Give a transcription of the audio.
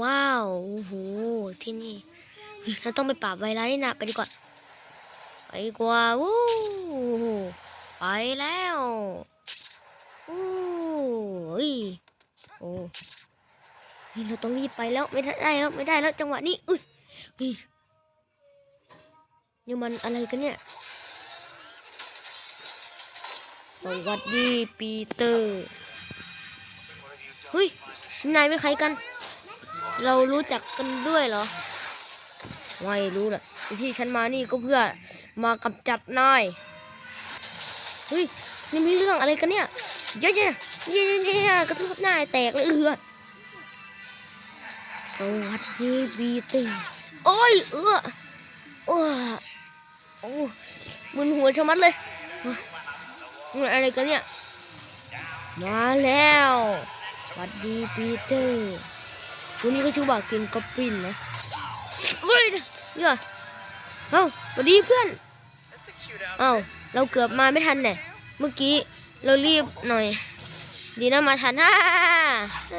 ว้าวโอ้โหที่นี่เราต้องไปปราบไวรัสนี่นะไปดีกว่าไปดีกว่าวู้ไปแล้วอู้ยโอ้เฮ้ยเราต้องรีบไปแล้วไม่ได้แล้วไม่ได้แล้วจังหวะนี้อุ้ยเฮ้ยนี่มันอะไรกันเนี่ยสวัสดีปีเตอร์เฮ้ยนายเป็นใครกัน เรารู้จักกันด้วยเหรอ ไม่รู้แหละที่ฉันมานี่ก็เพื่อมากำจัดนายเฮ้ยนี่มีเรื่องอะไรกันเนี่ยเยอะๆเยอะๆกระทุบหน้าแตกเลยเอือสวัสดีปีเตอร์โอ้ยเอือโอ้โอ้มึนหัวชะมัดเลยเฮ้ยมันอะไรกันเนี่ย มาแล้วสวัสดีปีเตอร์ วันนี้ก็ชื่อว่ากินก๊อปปินนะเฮ้ยเยอะเอ้าสวัสดีเพื่อน เอ้าเราเกือบมาไม่ทันเนี่ยเมื่อกี้เรารีบหน่อย ดีนะมาทันฮ่าเ